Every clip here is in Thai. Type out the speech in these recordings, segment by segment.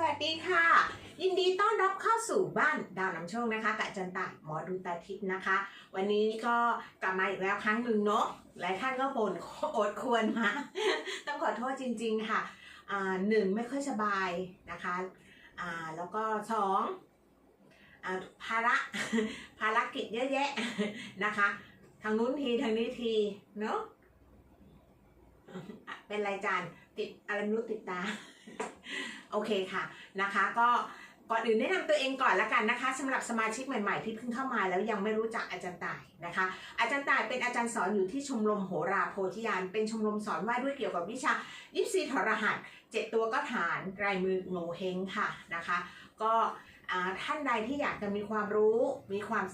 สวัสดีค่ะ ยินดีต้อนรับเข้าสู่บ้านดาวนำโชคนะคะกับอาจารย์ตาหมอดูตาทิพย์นะคะ วันนี้ก็กลับมาอีกแล้วครั้งหนึ่งเนาะหลายท่านก็บ่นอดควรมาต้องขอโทษจริง ๆค่ะหนึ่งไม่ค่อยสบายนะคะแล้วก็สองอภาระภารกิจเยอะแยะนะคะ ทางนู้นทีทางนี้ทีเนาะเป็นรายจานติดอะไรไม่รู้ติดตา โอเคค่ะนะคะก็ก่อนอื่นแนะนำตัวเองก่อนละกันนะคะสำหรับสมาชิกใหม่ๆที่เพิ่งเข้ามาแล้วยังไม่รู้จักอาจารย์ต่ายนะคะ อาจารย์ต่ายเป็นอาจารย์สอนอยู่ที่ชมรมโหราโพธิญาณเป็นชมรมสอนว่าด้วยเกี่ยวกับวิชายิปซีถรหัสเจ็ดตัวก็ฐานรายมือโงเฮงค่ะนะคะ ก็ท่านใดที่อยากจะมีความรู้มีความ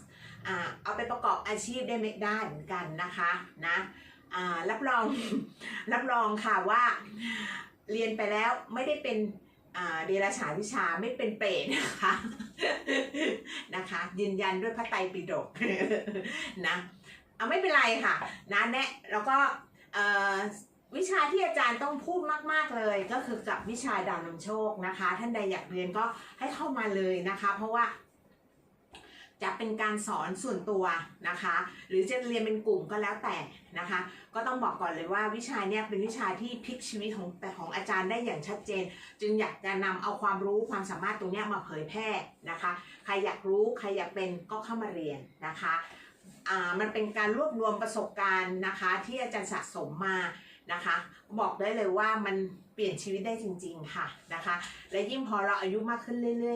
อเอาไปประกอบอาชีพได้ไม่ได้เหมือนกันนะคะนะรับรองรับรองค่ะว่าเรียนไปแล้วไม่ได้เป็น เดรัจฉานวิชาไม่เป็นเปรตนะคะนะคะ ยืนยันด้วยพระไตรปิฎกนะเอาไม่เป็นไรค่ะนะแนะแล้วก็วิชาที่อาจารย์ต้องพูดมากๆเลยก็คือกับวิชาดาวนำโชคนะคะ ท่านใดอยากเรียนก็ให้เข้ามาเลยนะคะ เพราะว่า จะเป็นการสอนส่วนตัวนะคะ หรือจะเรียนเป็นกลุ่มก็แล้วแต่นะคะ ก็ต้องบอกก่อนเลยว่าวิชาเนี้ยเป็นวิชาที่พลิกชีวิตของแต่ของอาจารย์ได้อย่างชัดเจน จึงอยากจะนำเอาความรู้ความสามารถตรงเนี้ยมาเผยแพร่นะคะ ใครอยากรู้ใครอยากเป็นก็เข้ามาเรียนนะคะอ่ามันเป็นการรวบรวมประสบการณ์นะคะ ที่อาจารย์สะสมมานะคะ บอกได้เลยว่ามันเปลี่ยนชีวิตได้จริง ๆ ค่ะนะคะ และยิ่งพอเราอายุมากขึ้นเรื่อยๆเรื่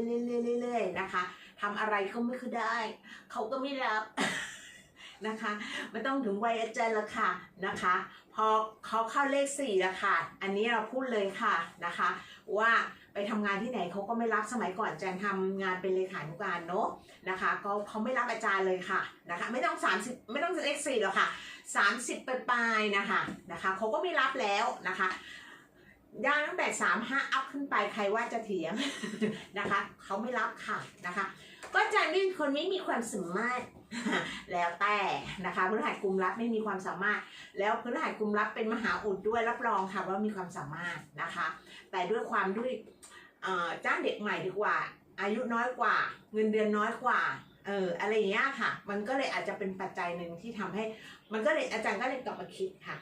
อยๆเรื่อยๆนะคะ ทำอะไรก็ไม่คือได้ เขาก็ไม่รับนะคะไม่ต้องถึงวัยอาจารย์ละค่ะนะคะ พอเขาเข้าเลขสี่ละค่ะ อันนี้เราพูดเลยค่ะนะคะ ว่าไปทำงานที่ไหนเขาก็ไม่รับสมัยก่อนอาจารย์ทำงานเป็นเลขานุการเนอะนะคะก็เขาไม่รับอาจารย์เลยค่ะนะคะ ไม่ต้อง 30 ไม่ต้องเลขสี่หรอกค่ะ 30 ไปปลายนะคะนะคะเขาก็ไม่รับแล้วนะคะ ย่างตั้งแต่สามห้าอัพขึ้นไปใครว่าจะเถียงนะคะเขาไม่รับค่ะนะคะ ก็อาจารย์นี่คนไม่มีความสามารถแล้วแต่นะคะพฤหัสกุมรับไม่มีความสามารถ แล้วพฤหัสกุมรับเป็นมหาอุดด้วยรับรองค่ะว่ามีความสามารถนะคะ แต่ด้วยความด้วยเอ่อจ้างเด็กใหม่ดีกว่า อายุน้อยกว่า เงินเดือนน้อยกว่าเอออะไรอย่างเงี้ยค่ะ มันก็เลยอาจจะเป็นปัจจัยหนึ่งที่ทำให้ มันก็เลยอาจารย์ก็เลยกลับมาคิดค่ะ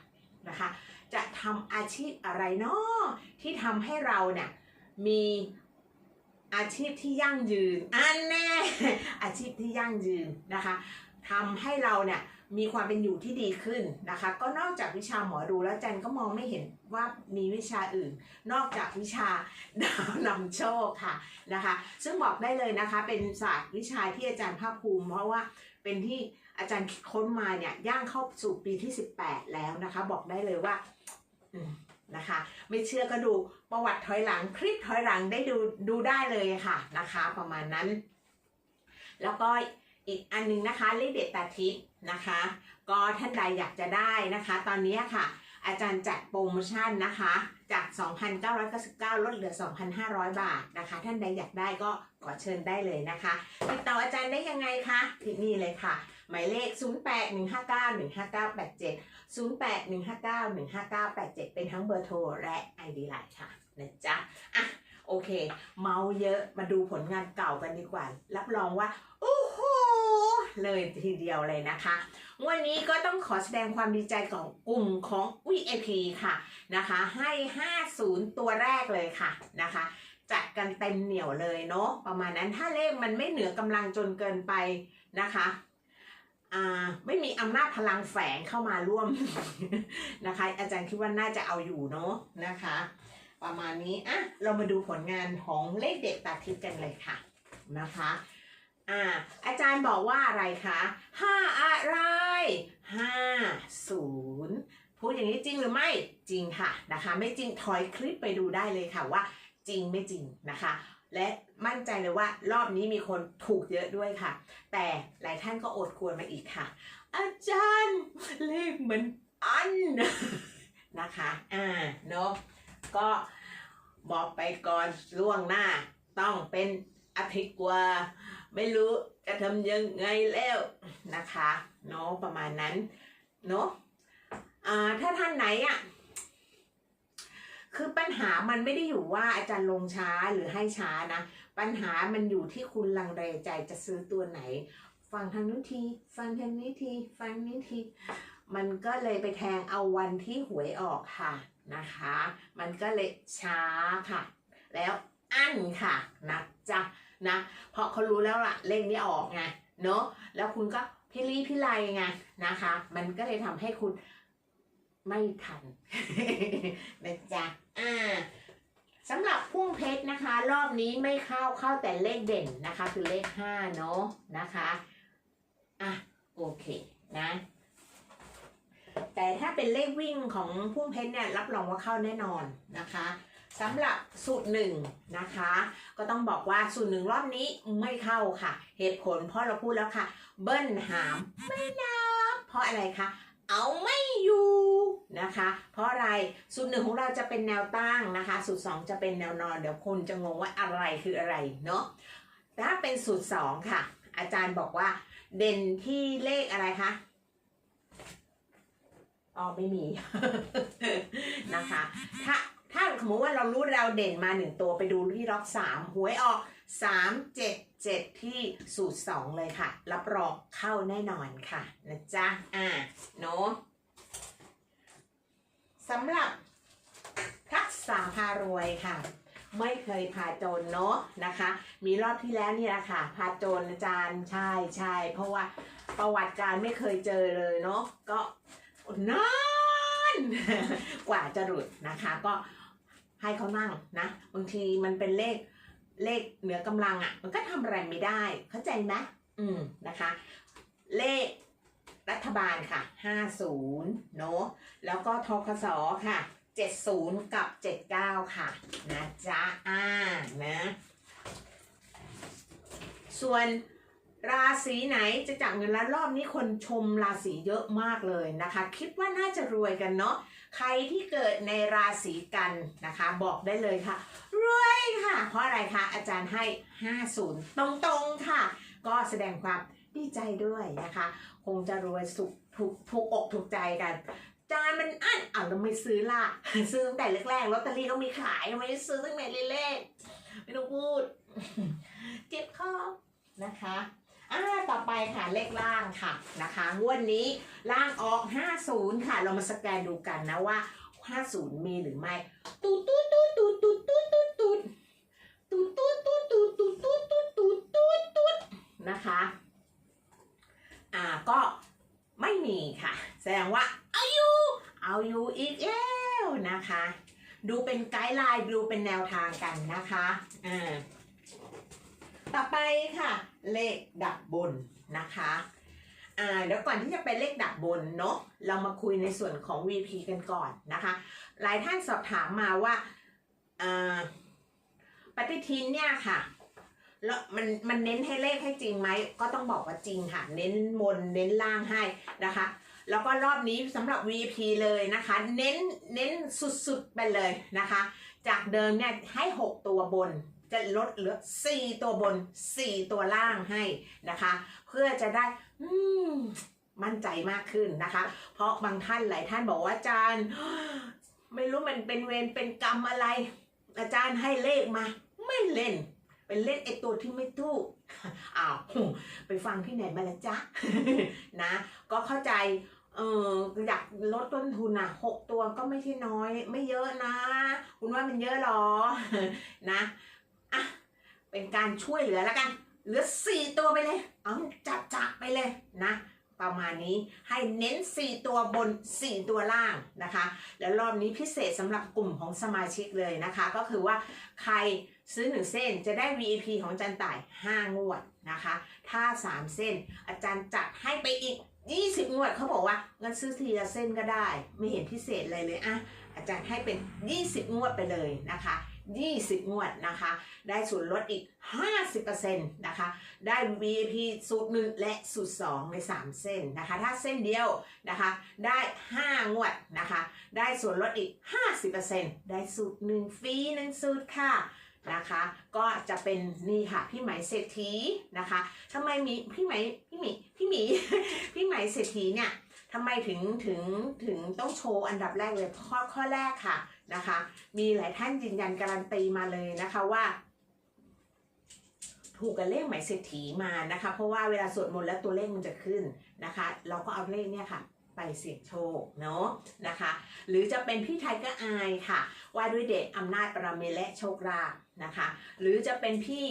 นะคะ จะทำอาชีพอะไรเนาะที่ทำให้เราเนี่ยมีอาชีพที่ยั่งยืน อันแน่อาชีพที่ยั่งยืนนะคะทำให้เราเนี่ยมีความเป็นอยู่ที่ดีขึ้นนะคะ ก็นอกจากวิชาหมอดูแล้วจันก็มองไม่เห็นว่ามีวิชาอื่น นอกจากวิชาดาวนำโชคค่ะนะคะ ซึ่งบอกได้เลยนะคะ เป็นศาสตร์วิชาที่อาจารย์ภาคภูมิ เพราะว่าเป็นที่ อาจารย์คิดค้นมาเนี่ยย่างเข้าสู่ปีที่ 18 แล้วนะคะ บอกได้เลยว่านะคะ ไม่เชื่อก็ดูประวัติถอยหลังคลิปถอยหลังได้ดูดูได้เลยค่ะนะคะ ประมาณนั้น แล้วก็อีกอันหนึงนะคะเลขเด็ดตาทิพย์นะคะ ก็ท่านใดอยากจะได้นะคะ ตอนนี้ค่ะ อาจารย์จัดโปรโมชั่นนะคะ จาก 2,999 ลดเหลือ 2,500 บาทนะคะ ท่านใดอยากได้ก็ขอเชิญได้เลยนะคะ ติดต่ออาจารย์ได้ยังไงคะที่นี่เลยค่ะ หมายเลข 0815915987 0815915987 เป็นทั้งเบอร์โทรและ ID ไลน์ค่ะนะจ๊ะอะโอเค เมาเยอะมาดูผลงานเก่ากันดีกว่า รับรองว่าโอ้โหเลยทีเดียวเลยนะคะ วันนี้ก็ต้องขอแสดงความดีใจของกลุ่มของ VIP ค่ะนะคะให้ 50 ตัวแรกเลยค่ะนะคะ จัดกันเต็มเหนียวเลยเนาะประมาณนั้นถ้าเลขมันไม่เหนือกำลังจนเกินไปนะคะ ไม่มีอำนาจพลังแฝงเข้ามาร่วมนะคะ อาจารย์คิดว่าน่าจะเอาอยู่เนาะนะคะ ประมาณนี้อะเรามาดูผลงานของเลขเด็ดตาทิพย์กันเลยค่ะนะคะอ่าอาจารย์บอกว่าอะไรคะห้าอะไรห้าศูนย์พูดอย่างนี้จริงหรือไม่จริงค่ะนะคะ ไม่จริงถอยคลิปไปดูได้เลยค่ะว่าจริงไม่จริงนะคะ และมั่นใจเลยว่ารอบนี้มีคนถูกเยอะด้วยค่ะ แต่หลายท่านก็อดควรมาอีกค่ะ อาจารย์เลขเหมือนอันนะคะ อ่าเนาะก็บอกไปก่อนล่วงหน้า ต้องเป็นอาทิตย์กว่า ไม่รู้จะทำยังไงแล้วนะคะ เนาะประมาณนั้น เนาะอ่าถ้าท่านไหนอะ่ะ คือปัญหามันไม่ได้อยู่ว่าอาจารย์ลงช้าหรือให้ช้านะ ปัญหามันอยู่ที่คุณลังเลใจจะซื้อตัวไหน ฟังทางนู้นที ฟังทางนี้ที ฟังนี้ที มันก็เลยไปแทงเอาวันที่หวยออกค่ะนะคะ มันก็เลยช้าค่ะ แล้วอั้นค่ะนะจ๊ะนะเพราะเขารู้แล้วล่ะเลขนี้ออกไงเนาะแล้วคุณก็พิลีพิไลไงนะคะ มันก็เลยทำให้คุณไม่ทันนะจ๊ะอ่าสำหรับพุ่ง เพชรนะคะ รอบนี้ไม่เข้าเข้าแต่เลขเด่นนะคะ คือเลขห้าเนาะนะคะอะโอเคนะ แต่ถ้าเป็นเลขวิ่งของพุ่งเพชรเนี่ยรับรองว่าเข้าแน่นอนนะคะสำหรับสูตรหนึ่งนะคะ ก็ต้องบอกว่าสูตรหนึ่งรอบนี้ไม่เข้าค่ะ เหตุผลเพราะเราพูดแล้วค่ะ เบิ้ลหามไม่นับเพราะอะไรคะเอาไม่อยู่ นะคะ เพราะอะไรสูตรหนึ่งของเราจะเป็นแนวตั้งนะคะ สูตรสองจะเป็นแนวนอน เดี๋ยวคนจะงงว่าอะไรคืออะไรเนาะถ้าเป็นสูตรสองค่ะ อาจารย์บอกว่า เด่นที่เลขอะไรคะอ๋อไม่มีนะคะ ถ้าถ้าสมมติว่าเรารู้เราเด่นมาหนึ่งตัวไปดูที่ล็อกสามหวยออกสามเจ็ดเจ็ดที่สูตรสองเลยค่ะ รับรองเข้าแน่นอนค่ะนะจ๊ะอ่าเนาะ สำหรับทักษะพารวยค่ะ ไม่เคยพาจรเนาะนะคะ มีรอบที่แล้วนี่แหละค่ะ พาจรอาจารย์ใช่ใช่เพราะว่าประวัติการไม่เคยเจอเลยเนาะก็นานกว่าจะหลุดนะคะ ก็ให้เขานั่งนะบางทีมันเป็นเลขเลขเหนือกำลังอะ่ะ มันก็ทำอะไรไม่ได้ เข้าใจไหมอืมนะคะ เลข รัฐบาลค่ะ 50 เนอะแล้วก็ทกสค่ะ 70 กับ 79 ค่ะ นะจ๊ะ อ่า นะ ส่วนราศีไหนจะจับเงินล้านรอบนี้คนชมราศีเยอะมากเลยนะคะ คิดว่าน่าจะรวยกันเนาะใครที่เกิดในราศีกันนะคะ บอกได้เลยค่ะ รวยค่ะ เพราะอะไรคะอาจารย์ให้ 50 ตรงๆค่ะ ก็แสดงความ ดีใจด้วยนะคะ คงจะรวยสุขถูกถูกอกถูกใจกัน จานมันอั้นอะเราไม่ซื้อละซื้อตั้งแต่แรกๆลอตเตอรี่ก็มีขายไม่ไม่ซื้อตั้งแต่เลขๆไม่ต้องพูด เจ็บคอนะคะอ่าต่อไปค่ะเลขล่างค่ะนะคะงวดนี้ล่างออก 50 ค่ะ เรามาสแกนดูกันนะว่า 50 มีหรือไม่ ตูดตู ดูเป็นไกด์ไลน์ดูเป็นแนวทางกันนะคะอ่าต่อไปค่ะ เลขดับบนนะคะอ่าเดี๋ยวก่อนที่จะไปเลขดับบนเนาะเรามาคุยในส่วนของ VP กันก่อนนะคะ หลายท่านสอบถามมาว่าอ่าปฏิทินเนี่ยค่ะแล้วมันมันเน้นให้เลขให้จริงไหมก็ต้องบอกว่าจริงค่ะ เน้นบนเน้นล่างให้นะคะ แล้วก็รอบนี้สำหรับ VP เลยนะคะ เน้นเน้นสุดๆไปเลยนะคะ จากเดิมเนี่ยให้ 6 ตัวบนจะลดเหลือ 4 ตัวบน 4 ตัวล่างให้นะคะ เพื่อจะได้อืมมั่นใจมากขึ้นนะคะ เพราะบางท่านหลายท่านบอกว่าอาจารย์ ไม่รู้มันเป็นเวรเป็นกรรมอะไร อาจารย์ให้เลขมา ไม่เล่นเป็นเลขไอตัวที่ไม่ถูกอ้าว ไปฟังที่ไหนมาแล้วจ๊ะ นะ ก็เข้าใจ เอออยากลดต้นทุนอะหกตัวก็ไม่ใช่น้อย ไม่เยอะนะ คุณว่ามันเยอะหรอนะอะเป็นการช่วยเหลือแล้วกัน เหลือสี่ตัวไปเลย เอาจับจับไปเลยนะประมาณนี้ให้เน้น 4 ตัวบน 4 ตัวล่างนะคะ แล้วรอบนี้พิเศษสำหรับกลุ่มของสมาชิกเลยนะคะ ก็คือว่าใครซื้อ 1 เส้นจะได้ VIP ของอาจารย์ต่าย 5 งวดนะคะ ถ้า 3 เส้นอาจารย์จัดให้ไปอีก 20งวดเขาบอกว่างั้นซื้อทีละเส้นก็ได้ ไม่เห็นพิเศษอะไรเลยอะอาจารย์ให้เป็น 20 งวดไปเลยนะคะ 20 งวดนะคะ ได้ส่วนลดอีก 50%นะคะ ได้ VIP สูตรหนึ่งและสูตร 2 ใน 3 เส้นนะคะ ถ้าเส้นเดียวนะคะ ได้ 5 งวดนะคะ ได้ส่วนลดอีก 50%ได้สูตร 1 ฟรี 1 สูตรค่ะ นะคะ ก็จะเป็นนี่ค่ะพี่ไหมเศรษฐีนะคะทำไมมีพี่ไหมพี่หมีพี่หมีพี่ไหมเศรษฐีเนี่ยทำไมถึงถึงถึงต้องโชว์อันดับแรกเลยข้อข้อแรกค่ะนะคะ มีหลายท่านยืนยันการันตีมาเลยนะคะว่าถูกกับเลขหมายเศรษฐีมานะคะ เพราะว่าเวลาสวดมนต์แล้วตัวเลขมันจะขึ้นนะคะ เราก็เอาเลขเนี่ยค่ะ ไปเสี่ยงโชคเนาะนะคะ หรือจะเป็นพี่ไทยก็อายค่ะ ว่าด้วยเดชอำนาจปรมีและโชคลาภนะคะ หรือจะเป็นพี่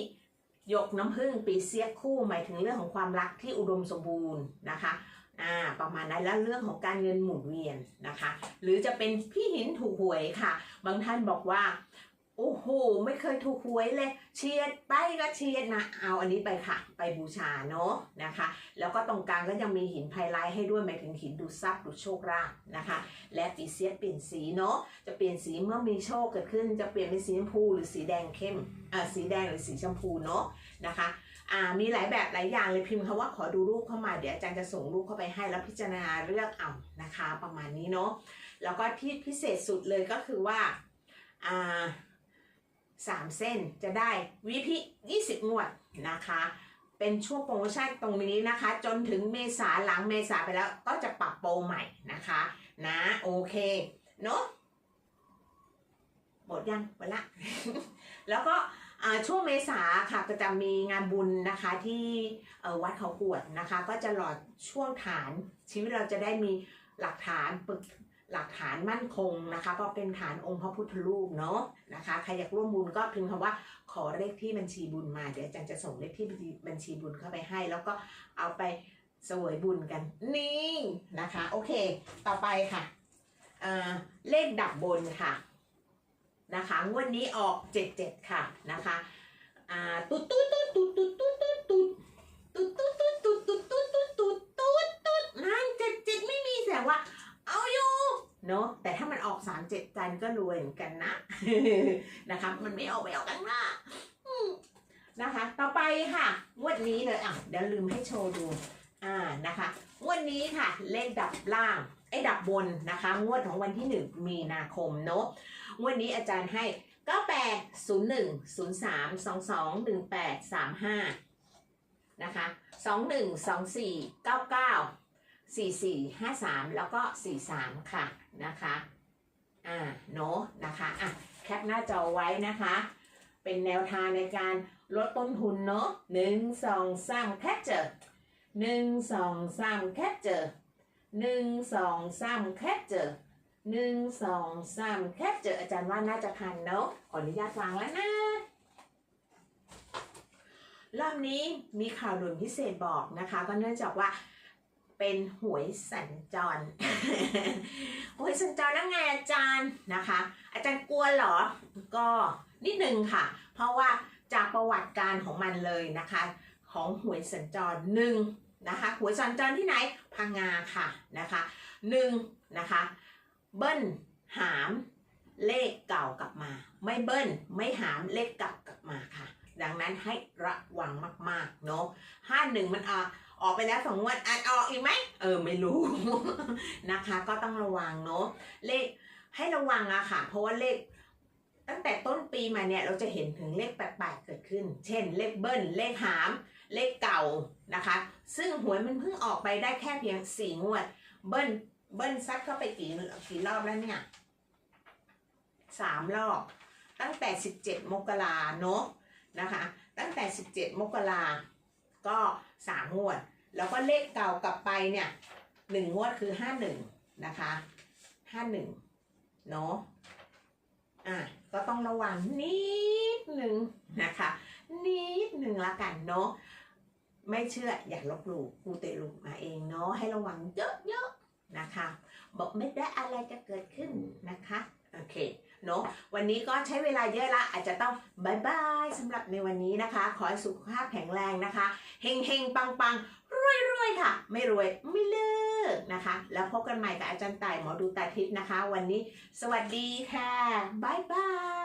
ยกน้ำผึ้งปีเสียคู่หมายถึงเรื่องของความรักที่อุดมสมบูรณ์นะคะอ่าประมาณนั้นแล้วเรื่องของการเงินหมุนเวียนนะคะ หรือจะเป็นพี่หินถูกหวยค่ะ บางท่านบอกว่า โอ้โห ไม่เคยถูกหวยเลย เชียดไปก็เชียดนะ เอาอันนี้ไปค่ะ ไปบูชาเนาะนะคะ แล้วก็ตรงกลางก็ยังมีหินไพไลท์ให้ด้วยหมายถึงหินดูทรัพย์ดูโชคลาภนะคะ และปีเสียเปลี่ยนสีเนาะจะเปลี่ยนสีเมื่อมีโชคเกิดขึ้น จะเปลี่ยนเป็นสีชมพูหรือสีแดงเข้มอ่าสีแดงหรือสีชมพูเนาะนะคะอ่ามีหลายแบบหลายอย่างเลยพิมพ์คำว่าขอดูรูปเข้ามาเดี๋ยวอาจารย์จะส่งรูปเข้าไปให้แล้วพิจารณาเลือกเอานะคะ ประมาณนี้เนาะแล้วก็ที่พิเศษสุดเลยก็คือว่าอ่า สามเส้นจะได้วิพิ20 งวดนะคะ เป็นช่วงโปรโมชั่นตรงนี้นะคะ จนถึงเมษาหลังเมษาไปแล้วก็จะปรับโปรใหม่นะคะ นะโอเคเนาะหมดยังหมดละ แล้วก็ช่วงเมษาค่ะก็จะมีงานบุญนะคะที่วัดเขาขวดนะคะ ก็จะหลอดช่วงฐานชีวิตเราจะได้มีหลักฐานป หลักฐานมั่นคงนะคะเพราะเป็นฐานองค์พระพุทธรูปเนาะนะคะใครอยากร่วมบุญก็พิมพ์คำว่าขอเลขที่บัญชีบุญมาเดี๋ยวอาจารย์จะส่งเลขที่บัญชีบุญเข้าไปให้ แล้วก็เอาไปเสวยบุญกันนี่นะคะ โอเค ต่อไปค่ะเลขดับบนค่ะนะคะงวดนี้ออก 77 ค่ะนะคะตุ๊ดตุ๊ดตุ๊ดตุ๊ดามันออก3 7จันก็รวยเหมือนกันนะนะคะ มันไม่ออกไปออกข้างหน้านะคะ ต่อไปค่ะงวดนี้เลยอะเดี๋ยวลืมให้โชว์ดูอ่านะคะงวดนี้ค่ะ เลขดับล่างไอ้ดับบนนะคะ งวดของวันที่ 1 มีนาคมเนาะงวดนี้อาจารย์ให้ 98 01 03 22 18 35นะคะ21 24 99 44 53 แล้วก็ 43 ค่ะนะคะ อ่าเนาะนะคะอะแคปหน้าจอไว้นะคะ เป็นแนวทางในการลดต้นทุนเนาะหนึ่งสองสามแคปเจอหนึ่งสองสามแคปเจอหนึ่งสองสามแคปเจอหนึ่งสองสามแคปเจออาจารย์ว่าน่าจะทันเนาะขออนุญาตวางแล้วนะรอบนี้มีข่าวด่วนพิเศษบอกนะคะ ก็เนื่องจากว่า เป็นหวยสัญจร หวยสัญจรแล้วไงอาจารย์นะคะ อาจารย์กลัวหรอ ก็นิดนึงค่ะ เพราะว่าจากประวัติการของมันเลยนะคะ ของหวยสัญจรหนึ่งนะคะหวยสัญจรที่ไหนพังงาค่ะนะคะหนึ่งนะคะเบิ้ลหามเลขเก่ากลับมา ไม่เบิ้ลไม่หามเลขเก่ากลับมาค่ะ ดังนั้นให้ระวังมากๆเนาะห้าหนึ่งมันออก ออกไปแล้วสองงวดอาจออกอีกไหมเออไม่รู้ นะคะ ก็ต้องระวังเนาะเลขให้ระวังอะค่ะ เพราะว่าเลข ตั้งแต่ต้นปีมาเนี่ยเราจะเห็นถึงเลขแปลกๆเกิดขึ้น เช่น เลขเบิ้ลเลขหาม เลขเก่านะคะ ซึ่งหวยมันเพิ่งออกไปได้แค่เพียงสี่งวด เบิ้ลเบิ้ลซัดเข้าไปกี่กี่รอบแล้วเนี่ยสามรอบ ตั้งแต่สิบเจ็ดมกราเนาะนะคะ ตั้งแต่สิบเจ็ดมกราก็สามงวด แล้วก็เลขเก่ากลับไปเนี่ยหนึ่งงวดคือห้าหนึ่งนะคะห้าหนึ่งเนาะอะก็ต้องระวังนิดหนึ่งนะคะนิดหนึ่งละกันเนาะไม่เชื่ออย่าลบหลู่กูเตลุมาเองเนาะให้ระวังเยอะๆนะคะ บอกไม่ได้อะไรจะเกิดขึ้นนะคะโอเคเนาะวันนี้ก็ใช้เวลาเยอะละอาจจะต้องบายบายสำหรับในวันนี้นะคะ ขอให้สุขภาพแข็งแรงนะคะเฮงเฮงปังปัง รวยรวยค่ะ ไม่รวยไม่เลิกนะคะ แล้วพบกันใหม่กับอาจารย์ต่ายหมอดูตาทิพย์นะคะ วันนี้สวัสดีค่ะบายบาย